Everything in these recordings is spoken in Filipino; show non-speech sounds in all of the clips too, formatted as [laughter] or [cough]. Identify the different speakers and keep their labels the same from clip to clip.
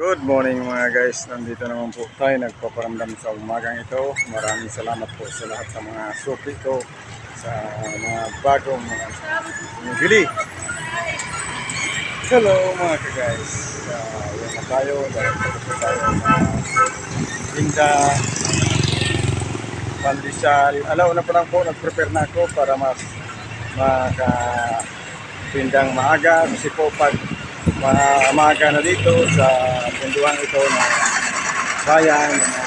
Speaker 1: Good morning mga guys. Nandito naman po tayo nagpaparamdam sa umagang ito. Maraming salamat po sa lahat sa mga suki ko sa mga bagong mga bumibili. Hello mga ka-guys. Uh, yan na tayo. Dahil po tayo na tinda pandesal. Alaw na pa lang po, nag-prepare na ako para mas maka tindang maaga kasi po pag maaga na dito sa pinduan ito na bayan na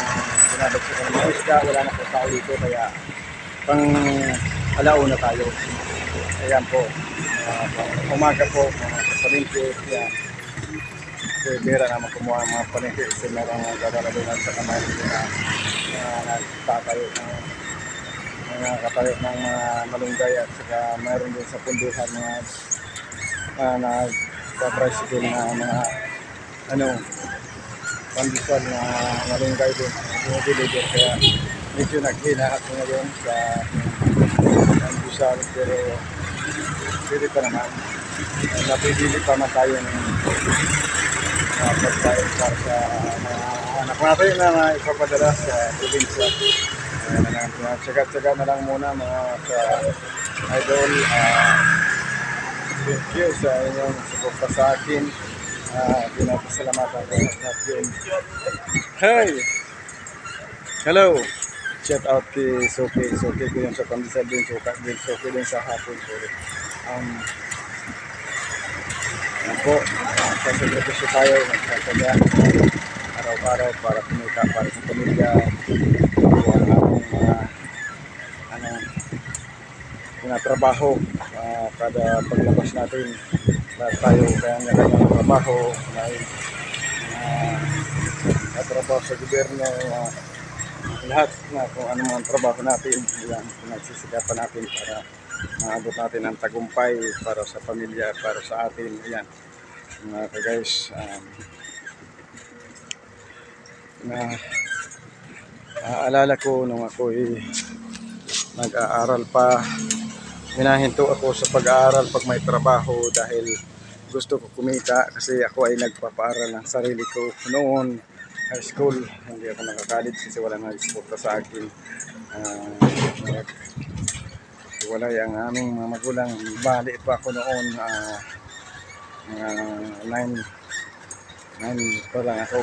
Speaker 1: binabagsak ng mga isda, wala na po tao dito kaya pang alauna tayo. Ayan po, uh, umaga po, mga palengke, yan. Kasi bera naman kumuha ng mga palengke kasi meron mga dadalalunan sa kamay na, na nagtatayo ng mga katayo ng mga malunggay at saka mayroon din sa punduhan mga uh, nagpa-tricycle na mga ano pandesal na malunggay din bumibili din kaya medyo naghina ako ngayon sa pandesal pero pwede pa naman. Uh, napibili pa man tayo ng uh, pagkain para sa mga anak natin na na ipapadala sa probinsya. Na mga tsaga-tsaga na lang muna mga sa idol. ah thank you sa inyong suporta sa akin. Uh, pinapasalamatan ko at yun. Hi! Hello! Shout out kay Sophie. Sophie ko yun sa pandesal din. Suka din. Sophie din sa hapon. Sorry. Um, yan po. Uh, Sasagripisyo tayo. Nagsasaga araw-araw para kumita para sa pamilya. Ito ang mga ano, tinatrabaho uh, kada paglabas natin lahat tayo kaya nga kanyang trabaho dahil uh, natrabaho sa gobyerno uh, lahat na kung ano mga trabaho natin yan pinagsisikapan natin para maabot natin ang tagumpay para sa pamilya para sa atin yan. Mga guys um, na naaalala ko nung ako'y nag-aaral pa minahinto ako sa pag-aaral pag may trabaho dahil gusto ko kumita kasi ako ay nagpapaaral ng sarili ko noon high school. Hindi ako nakakalit kasi wala nang suporta sa akin. Uh, wala yung aming mga magulang. Bali pa ako noon uh, uh, 9 9 pa lang ako.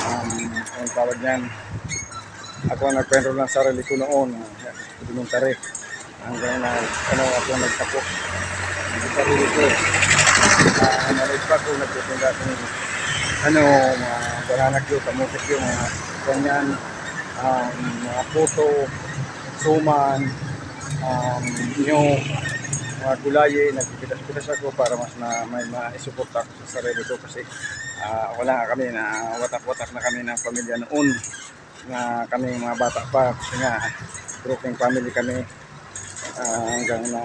Speaker 1: Um, ang tawag niyan? Ako ang nagpenroll ng sarili ko noon uh, elementary hanggang na ano ako nagtapo sa sarili ko uh, nalit pa ako nagtitinda ng ano mga baranak yun kamutik yung mga ganyan um, mga puto suman um, yung mga gulaye nagpipitas-pitas ako para mas na may maisuporta ako sa sarili ko kasi uh, wala kami na watak-watak na kami ng pamilya noon na kami mga bata pa. Kasi nga broken family kami uh, hanggang na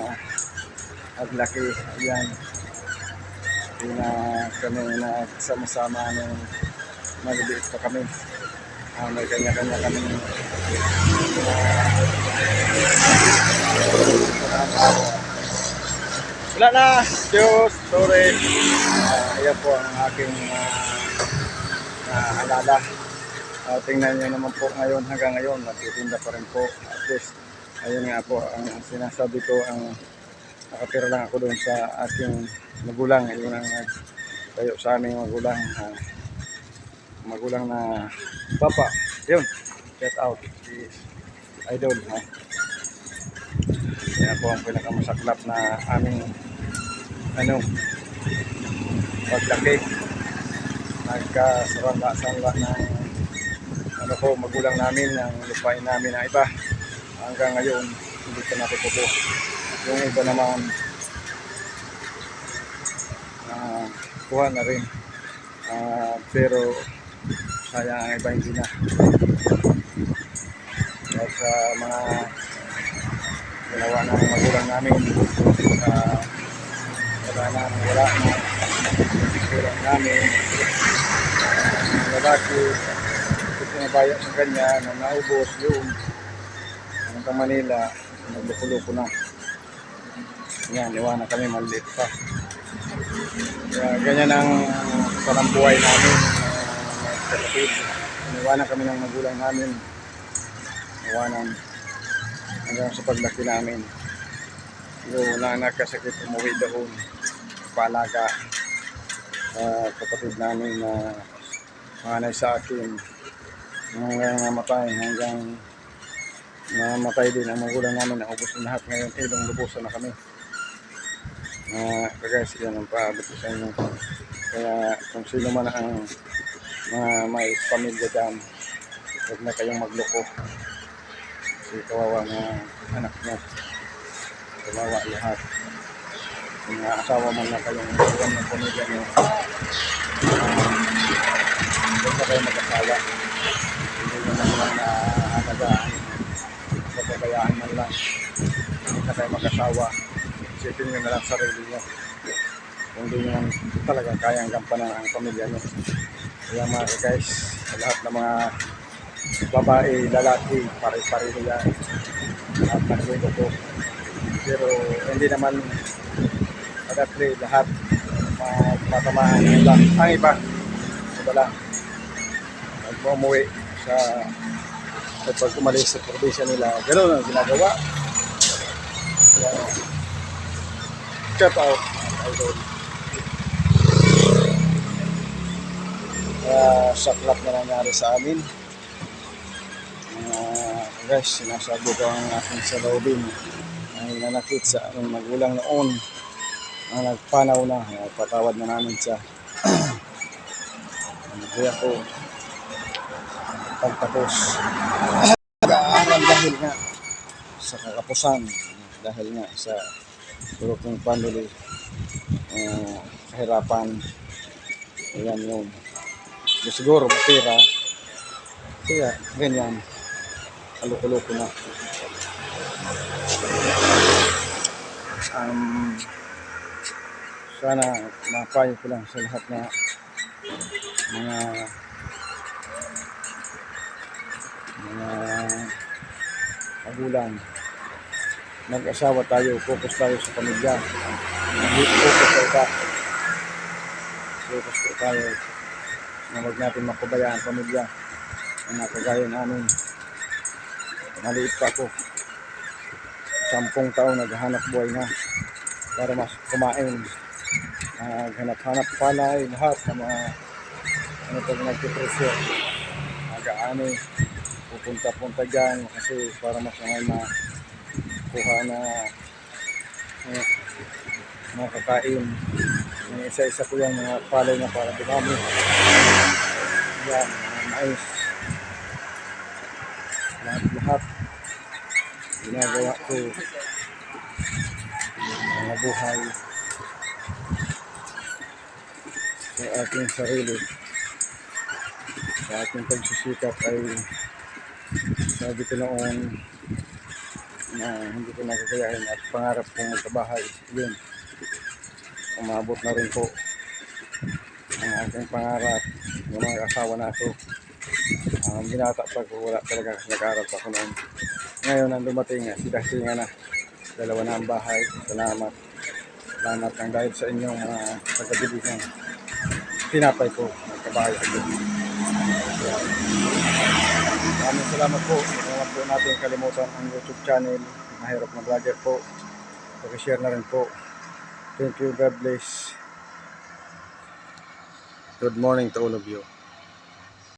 Speaker 1: naglaki yan hindi na kami na sama-sama nung maliliit pa kami. Uh, may kanya-kanya kami. Wala na. Diyos sorry. Uh, ayan po ang aking uh, alala. Uh, tingnan nyo naman po ngayon hanggang ngayon. Nagtitinda pa rin po. At least ayun nga po ang sinasabi ko ang nakatira lang ako doon sa ating magulang. Yun ang tayo sa aming magulang uh, magulang na papa. Yun get out. Si idol ha yan po ang pinakamasaklap na aming ano paglaki. Nagkasarala-sarala ng ano po magulang namin ng lupain namin na iba hanggang ngayon hindi ko natutupo yung iba naman uh, kuha na rin. Uh, pero sayang ang iba hindi na. Dahil sa mga ginawa ng magulang namin uh, wala na wala na. Magulang namin uh, lalaki kasi nabaya sa kanya na naubos yung hanggang Manila nagluko-luko na yan iwanan kami maliit pa kaya ganyan ang palang buhay namin magkakapit. Iniwanan kami ng magulang namin. Iniwanan hanggang sa paglaki namin. Yung na nagkasakit, umuwi doon. Palaga. Uh, kapatid namin na manay sa akin. Hanggang namatay, hanggang namatay din ang magulang namin. Naubos na lahat ngayon. Ilong lubusan na kami. Uh, kagaya yan ang paabot ko sa inyo. Kaya kung sino man ang mga may pamilya dyan, huwag na kayong magloko. Kasi kawawa nga anak nyo. Kawawa lahat. Kung nga asawa man na kayong iwan ng pamilya nyo, uh, huwag na kayong mag-asawa. Hindi nyo man lang na alagaan. Papabayaan man lang. Hindi na kayo mag-asawa. Isipin nyo na lang sarili nyo kung hindi nyo talaga kayang gampanan ang pamilya nyo. Kaya mga guys, lahat ng mga babae, lalaki, pare-pareho yan. At naglilo ko. Pero hindi naman kadapre lahat matamaan nila. Ang iba, iba lang. Nagmumuwi sa at pag umalis sa probinsya nila, gano'n ang ginagawa. Kaya, shout out, uh, saklap na nangyari sa amin. Uh, guys, sinasabi ko ang aking salobin ay nanakit sa aming magulang noon na nagpanaw na, patawad na namin siya. [clears throat] Hindi ako pagtapos. Nag-aaral dahil nga sa kakapusan, dahil nga sa broken family, uh, kahirapan, ayan yun Di siguro matira. Kaya ganyan. Kalukulo-ko na. Um, sana mapayo ko lang sa lahat na mga mga magulang mag-asawa tayo, focus tayo sa pamilya. Focus tayo Focus tayo na huwag natin mapabayaan ang pamilya na nakagaya namin. Maliit pa ako. Sampung taon naghahanap buhay na para mas kumain. Naghanap-hanap palay, lahat ng mga ano pag nagpipresyo. Nagaani, pupunta-punta dyan kasi para mas may makuha na uh, makakain. Yung isa-isa ko yan mga palay na para dumami. Yan, mga mais. Lahat-lahat. Ginagawa ko. Mga buhay. Sa aking sarili. Sa aking pagsisikap ay sabi ko noon na hindi ko nagagayahin at pangarap kong magkabahay. Yun. Umabot na rin po ang aking pangarap ng mga asawa na ako um, binata pa ko wala talaga kasi nag-aaral pa ako noon. Ngayon ang dumating sida-singa na. Dalawa na ang bahay. Salamat. Salamat ang dahil sa inyong mga uh, ng tinapay ko nagkabahay ako maraming salamat po salamat po natin kalimutan ang youtube channel mahirap na vlogger po pag-share na rin po Thank you. God bless. Good morning to all of you.